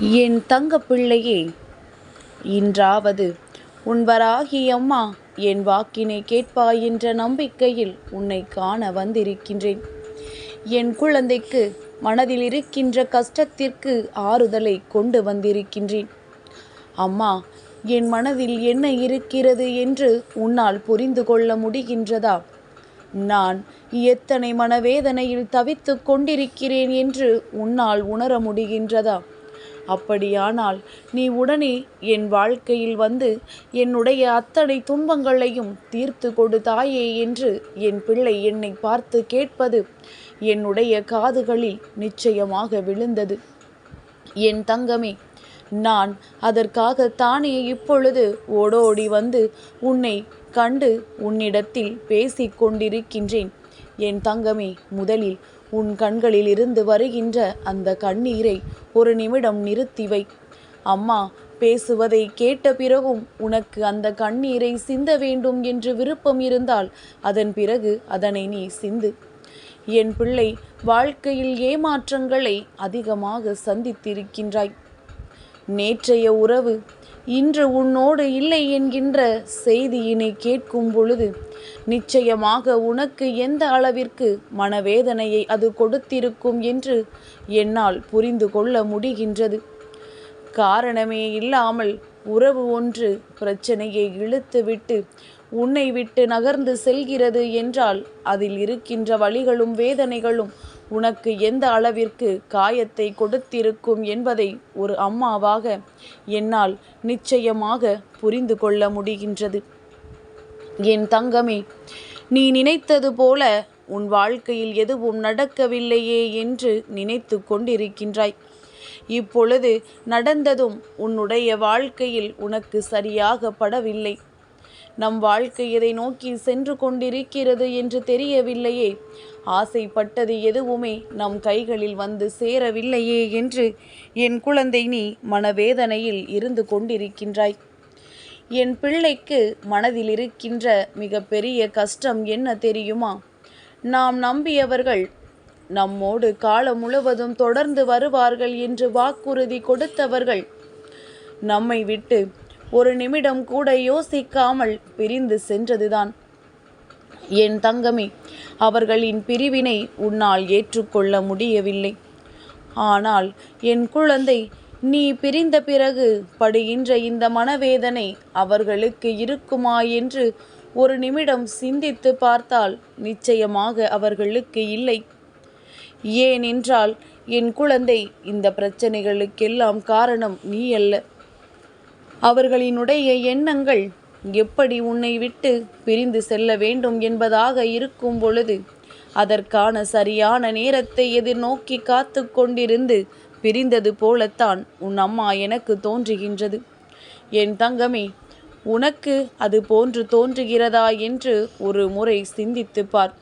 என் தங்க பிள்ளையே இன்றாவது உன் வராகி அம்மா என் வாக்கினை கேட்பாய் என்ற நம்பிக்கையில் உன்னை காண வந்திருக்கின்றேன். என் குழந்தைக்கு மனதில் இருக்கின்ற கஷ்டத்திற்கு ஆறுதலை கொண்டு வந்திருக்கின்றேன். அம்மா என் மனதில் என்ன இருக்கிறது என்று உன்னால் புரிந்து கொள்ள முடிகின்றதா? நான் எத்தனை மனவேதனையில் தவித்து கொண்டிருக்கிறேன் என்று உன்னால் உணர முடிகின்றதா? அப்படியானால் நீ உடனே என் வாழ்க்கையில் வந்து என்னுடைய அத்தனை துன்பங்களையும் தீர்த்து கொடு தாயே என்று என் பிள்ளை என்னை பார்த்து கேட்பது என்னுடைய காதுகளில் நிச்சயமாக விழுந்தது. என் தங்கமே நான் அதற்காக தானே இப்பொழுது ஓடோடி வந்து உன்னை கண்டு உன்னிடத்தில் பேசிக் கொண்டிருக்கின்றேன். என் தங்கமே முதலில் உன் கண்களில் இருந்து வருகின்ற அந்த கண்ணீரை ஒரு நிமிடம் நிறுத்தி வை. அம்மா பேசுவதை கேட்ட பிறகும் உனக்கு அந்த கண்ணீரை சிந்த வேண்டும் என்று விருப்பம் இருந்தால் அதன் பிறகு அதனை நீ சிந்து. என் பிள்ளை வாழ்க்கையில் ஏமாற்றங்களை அதிகமாக சந்தித்திருக்கின்றாய். நேற்றைய உறவு இன்று உன்னோடு இல்லை என்கின்ற செய்தியினை கேட்கும் பொழுது நிச்சயமாக உனக்கு எந்த அளவிற்கு மனவேதனையை அது கொடுத்திருக்கும் என்று என்னால் புரிந்து கொள்ள முடிகின்றது. காரணமே இல்லாமல் உறவு ஒன்று பிரச்சனையை இழுத்துவிட்டு உன்னை விட்டு நகர்ந்து செல்கிறது என்றால் அதில் இருக்கின்ற வழிகளும் வேதனைகளும் உனக்கு எந்த அளவிற்கு காயத்தை கொடுத்திருக்கும் என்பதை ஒரு அம்மாவாக என்னால் நிச்சயமாக புரிந்து கொள்ள முடிகின்றது. என் தங்கமே நீ நினைத்தது போல உன் வாழ்க்கையில் எதுவும் நடக்கவில்லையே என்று நினைத்து கொண்டிருக்கின்றாய். இப்பொழுது நடந்ததும் உன்னுடைய வாழ்க்கையில் உனக்கு சரியாக படவில்லை நம் வாழ்க்கை எதை நோக்கி சென்று கொண்டிருக்கிறது என்று தெரியவில்லையே. ஆசைப்பட்டது எதுவுமே நம் கைகளில் வந்து சேரவில்லையே என்று என் குழந்தை நீ மனவேதனையில் இருந்து கொண்டிருக்கின்றாய். என் பிள்ளைக்கு மனதில் இருக்கின்ற மிக பெரிய கஷ்டம் என்ன தெரியுமா? நாம் நம்பியவர்கள் நம்மோடு காலம் முழுவதும் தொடர்ந்து வருவார்கள் என்று வாக்குறுதி கொடுத்தவர்கள் நம்மை விட்டு ஒரு நிமிடம் கூட யோசிக்காமல் பிரிந்து சென்றதுதான். என் தங்கமே அவர்களின் பிரிவினை உன்னால் ஏற்றுக்கொள்ள முடியவில்லை. ஆனால் என் குழந்தை நீ பிரிந்த பிறகு படுகின்ற இந்த மனவேதனை அவர்களுக்கு இருக்குமா என்று ஒரு நிமிடம் சிந்தித்து பார்த்தால் நிச்சயமாக அவர்களுக்கு இல்லை. ஏனென்றால் என் குழந்தை இந்த பிரச்சனைகளுக்கெல்லாம் காரணம் நீ அல்ல அவர்களினுடைய எண்ணங்கள் எப்படி உன்னை விட்டு பிரிந்து செல்ல வேண்டும் என்பதாக இருக்கும் பொழுது அதற்கான சரியான நேரத்தை எதிர்நோக்கி காத்து கொண்டிருந்து பிரிந்தது போலத்தான் உன் அம்மா எனக்கு தோன்றுகின்றது. என் தங்கமே உனக்கு அது போன்று தோன்றுகிறதா என்று ஒரு முறை சிந்தித்து பார்.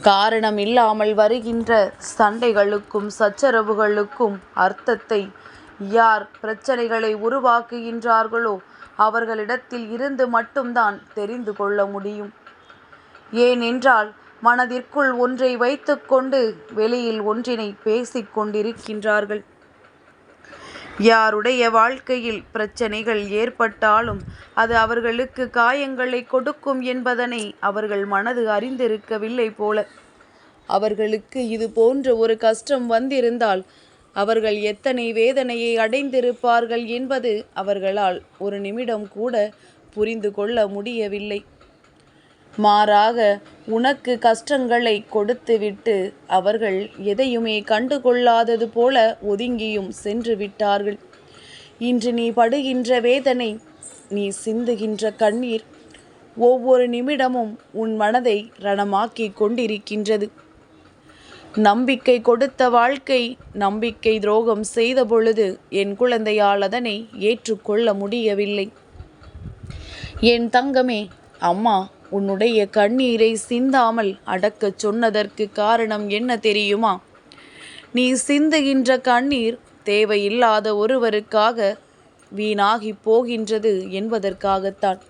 காரணம் இல்லாமல் வருகின்ற சண்டைகளுக்கும் சச்சரவுகளுக்கும் அர்த்தத்தை யார் பிரச்சனைகளை உருவாக்குகின்றார்களோ அவர்களிடத்தில் இருந்து மட்டும்தான் தெரிந்து கொள்ள முடியும். ஏனென்றால் மனதிற்குள் ஒன்றை வைத்துக்கொண்டு வெளியில் ஒன்றினை பேசிக் கொண்டிருக்கின்றார்கள். யாருடைய வாழ்க்கையில் பிரச்சனைகள் ஏற்பட்டாலும் அது அவர்களுக்கு காயங்களை கொடுக்கும் என்பதனை அவர்கள் மனது அறிந்திருக்கவில்லை போல. அவர்களுக்கு இது போன்ற ஒரு கஷ்டம் வந்திருந்தால் அவர்கள் எத்தனை வேதனையை அடைந்திருப்பார்கள் என்பது அவர்களால் ஒரு நிமிடம் கூட புரிந்து கொள்ள முடியவில்லை. மாறாக உனக்கு கஷ்டங்களை கொடுத்துவிட்டு அவர்கள் எதையுமே கண்டுகொள்ளாதது போல ஒதுங்கியும் சென்று விட்டார்கள். இன்று நீ படுகின்ற வேதனை நீ சிந்துகின்ற கண்ணீர் ஒவ்வொரு நிமிடமும் உன் மனதை ரணமாக்கி கொண்டிருக்கின்றது. நம்பிக்கை கொடுத்த வாழ்க்கை நம்பிக்கை துரோகம் செய்த பொழுது என் குழந்தையால் அதனை ஏற்றுக்கொள்ள முடியவில்லை. என் தங்கமே அம்மா உன்னுடைய கண்ணீரை சிந்தாமல் அடக்கச் சொன்னதற்கு காரணம் என்ன தெரியுமா? நீ சிந்துகின்ற கண்ணீர் தேவையில்லாத ஒருவருக்காக வீணாகி போகின்றது என்பதற்காகத்தான்.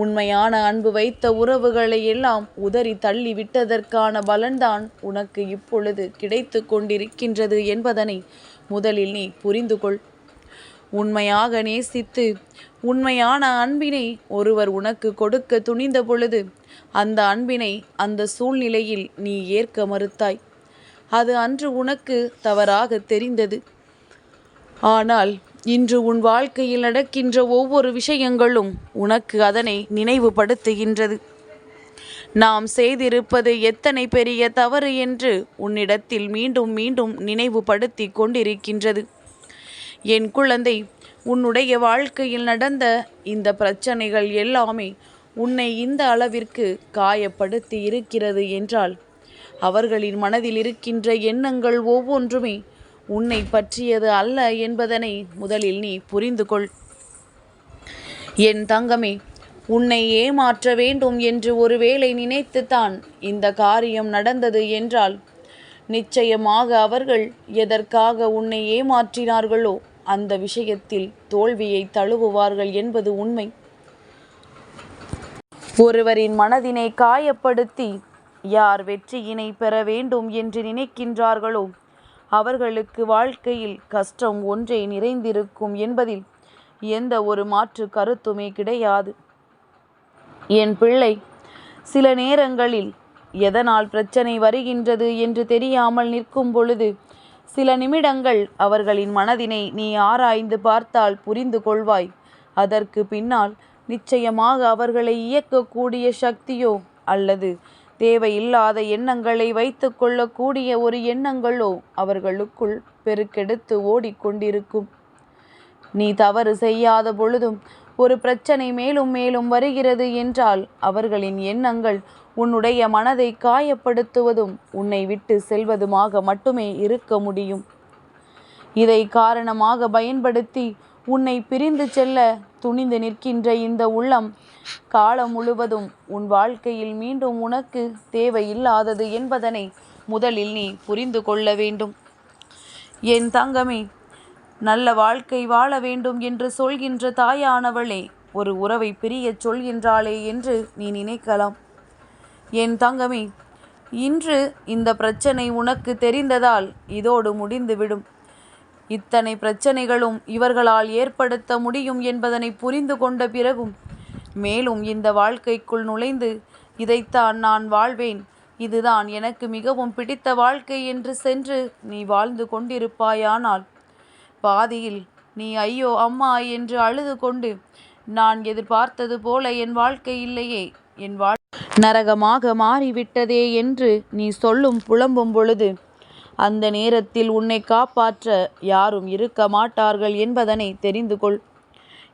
உண்மையான அன்பு வைத்த உறவுகளை எல்லாம் உதறி தள்ளி விட்டதற்கான பலன்தான் உனக்கு இப்பொழுது கிடைத்து கொண்டிருக்கின்றது என்பதனை முதலில் நீ புரிந்து கொள். உண்மையாக நேசித்து உண்மையான அன்பினை ஒருவர் உனக்கு கொடுக்க துணிந்த பொழுது அந்த அன்பினை அந்த சூழ்நிலையில் நீ ஏற்க மறுத்தாய். அது அன்று உனக்கு தவறாக தெரிந்தது. ஆனால் இன்று உன் வாழ்க்கையில் நடக்கின்ற ஒவ்வொரு விஷயங்களும் உனக்கு அதனை நினைவுபடுத்துகின்றது. நாம் செய்திருப்பது எத்தனை பெரிய தவறு என்று உன்னிடத்தில் மீண்டும் மீண்டும் நினைவுபடுத்தி கொண்டிருக்கின்றது. என் குழந்தை உன்னுடைய வாழ்க்கையில் நடந்த இந்த பிரச்சனைகள் எல்லாமே உன்னை இந்த அளவிற்கு காயப்படுத்தி இருக்கிறது என்றால் அவர்களின் மனதில் இருக்கின்ற எண்ணங்கள் ஒவ்வொன்றுமே உன்னை பற்றியது அல்ல என்பதனை முதலில் நீ புரிந்து கொள் என் தங்கமே உன்னை ஏமாற்ற வேண்டும் என்று ஒருவேளை நினைத்துத்தான் இந்த காரியம் நடந்தது என்றால் நிச்சயமாக அவர்கள் எதற்காக உன்னை ஏமாற்றினார்களோ அந்த விஷயத்தில் தோல்வியை தழுவுவார்கள் என்பது உண்மை. ஒருவரின் மனதினை காயப்படுத்தி யார் வெற்றியினை பெற வேண்டும் என்று நினைக்கின்றார்களோ அவர்களுக்கு வாழ்க்கையில் கஷ்டம் ஒன்றே நிறைந்திருக்கும் என்பதில் எந்த ஒரு மாற்று கருத்துமே கிடையாது. என் பிள்ளை சில நேரங்களில் எதனால் பிரச்சனை வருகின்றது என்று தெரியாமல் நிற்கும் பொழுது சில நிமிடங்கள் அவர்களின் மனதினை நீ ஆராய்ந்து பார்த்தால் புரிந்து கொள்வாய். அதற்கு பின்னால் நிச்சயமாக அவர்களை இயக்கக்கூடிய சக்தியோ அல்லது தேவையில்லாத எண்ணங்களை வைத்து கொள்ளக்கூடிய ஒரு எண்ணங்களோ அவர்களுக்குள் பெருக்கெடுத்து ஓடிக்கொண்டிருக்கும். நீ தவறு செய்யாத பொழுதும் ஒரு பிரச்சனை மேலும் மேலும் வருகிறது என்றால் அவர்களின் எண்ணங்கள் உன்னுடைய மனதை காயப்படுத்துவதும் உன்னை விட்டு செல்வதுமாக மட்டுமே இருக்க முடியும். இதை காரணமாக பயன்படுத்தி உன்னை பிரிந்து செல்ல துணிந்து நிற்கின்ற இந்த உள்ளம் காலம் முழுவதும் உன் வாழ்க்கையில் மீண்டும் உனக்கு தேவையில்லாதது என்பதனை முதலில் நீ புரிந்து கொள்ள வேண்டும். என் தங்கமே நல்ல வாழ்க்கை வாழ வேண்டும் என்று சொல்கின்ற தாயானவளே ஒரு உறவை பிரியச் சொல்கின்றாளே என்று நீ நினைக்கலாம். என் தங்கமே இன்று இந்த பிரச்சனை உனக்கு தெரிந்ததால் இதோடு முடிந்துவிடும். இத்தனை பிரச்சனைகளும் இவர்களால் ஏற்படுத்த முடியும் என்பதனை புரிந்து கொண்ட பிறகும் மேலும் இந்த வாழ்க்கைக்குள் நுழைந்து இதைத்தான் நான் வாழ்வேன். இதுதான் எனக்கு மிகவும் பிடித்த வாழ்க்கை என்று சென்று நீ வாழ்ந்து கொண்டிருப்பாயானால் பாதியில் நீ ஐயோ அம்மா என்று அழுது கொண்டு நான் எதிர்பார்த்தது போல என் வாழ்க்கை இல்லையே. என் வாழ் நரகமாக மாறிவிட்டதே என்று நீ சொல்லும் புலம்பும் பொழுது அந்த நேரத்தில் உன்னை காப்பாற்ற யாரும் இருக்க மாட்டார்கள் என்பதனை தெரிந்து கொள்.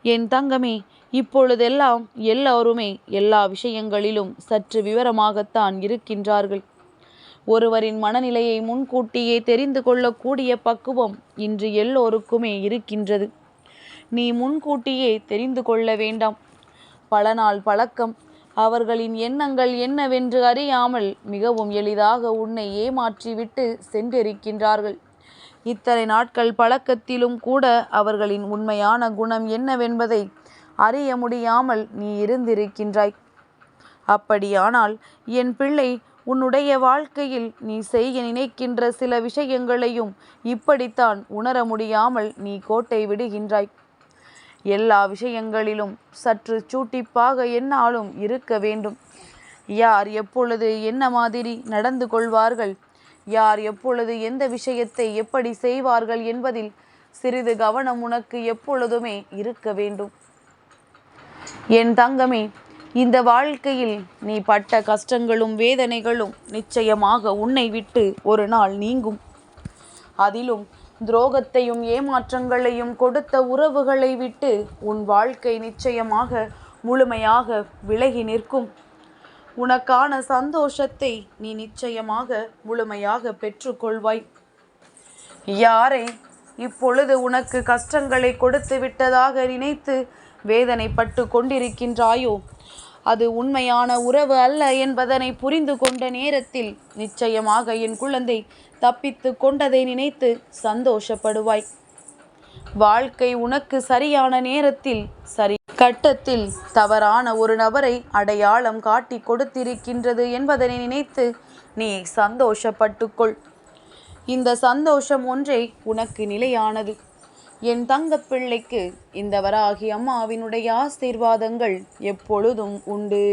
என் தங்கமே இப்பொழுதெல்லாம் எல்லோருமே எல்லா விஷயங்களிலும் சற்று விவரமாகத்தான் இருக்கின்றார்கள். ஒருவரின் மனநிலையை முன்கூட்டியே தெரிந்து கொள்ளக்கூடிய பக்குவம் இன்று எல்லோருக்குமே இருக்கின்றது. நீ முன்கூட்டியே தெரிந்து கொள்ள வேண்டாம். பல நாள் பழக்கம் அவர்களின் எண்ணங்கள் என்னவென்று அறியாமல் மிகவும் எளிதாக உன்னை ஏமாற்றிவிட்டு சென்றிருக்கின்றார்கள். இத்தனை நாட்கள் பழக்கத்திலும் கூட அவர்களின் உண்மையான குணம் என்னவென்பதை அறிய முடியாமல் நீ இருந்திருக்கின்றாய். அப்படியானால் என் பிள்ளை உன்னுடைய வாழ்க்கையில் நீ செய்ய நினைக்கின்ற சில விஷயங்களையும் இப்படித்தான் உணர முடியாமல் நீ கோட்டை விடுகின்றாய். எல்லா விஷயங்களிலும் சற்று சூட்டிப்பாக என்னாலும் இருக்க வேண்டும். யார் எப்பொழுது என்ன மாதிரி நடந்து கொள்வார்கள்? யார் எப்பொழுது எந்த விஷயத்தை எப்படி செய்வார்கள் என்பதில் சிறிது கவனம் உனக்கு எப்பொழுதுமே இருக்க வேண்டும். என் தங்கமே இந்த வாழ்க்கையில் நீ பட்ட கஷ்டங்களும் வேதனைகளும் நிச்சயமாக உன்னை விட்டு ஒரு நாள் நீங்கும். அதிலும் துரோகத்தையும் ஏமாற்றங்களையும் கொடுத்த உறவுகளை விட்டு உன் வாழ்க்கை நிச்சயமாக முழுமையாக விலகி நிற்கும். உனக்கான சந்தோஷத்தை நீ நிச்சயமாக முழுமையாக பெற்றுக்கொள்வாய். யாரை இப்பொழுது உனக்கு கஷ்டங்களை கொடுத்து விட்டதாக நினைத்து வேதனைப்பட்டு கொண்டிருக்கின்றாயோ? அது உண்மையான உறவு அல்ல என்பதனை புரிந்து கொண்ட நேரத்தில் நிச்சயமாக என் குழந்தை தப்பித்து கொண்டதை நினைத்து சந்தோஷப்படுவாய். வாழ்க்கை உனக்கு சரியான நேரத்தில் சரி. கட்டத்தில் தவறான ஒரு நபரை அடையாளம் காட்டி கொடுத்திருக்கின்றது என்பதனை நினைத்து நீ சந்தோஷப்பட்டுக்கொள் இந்த சந்தோஷம் ஒன்றே உனக்கு நிலையானது. என் தங்கப்பிள்ளைக்கு இந்த வராகி அம்மாவினுடைய ஆசீர்வாதங்கள் எப்பொழுதும் உண்டு.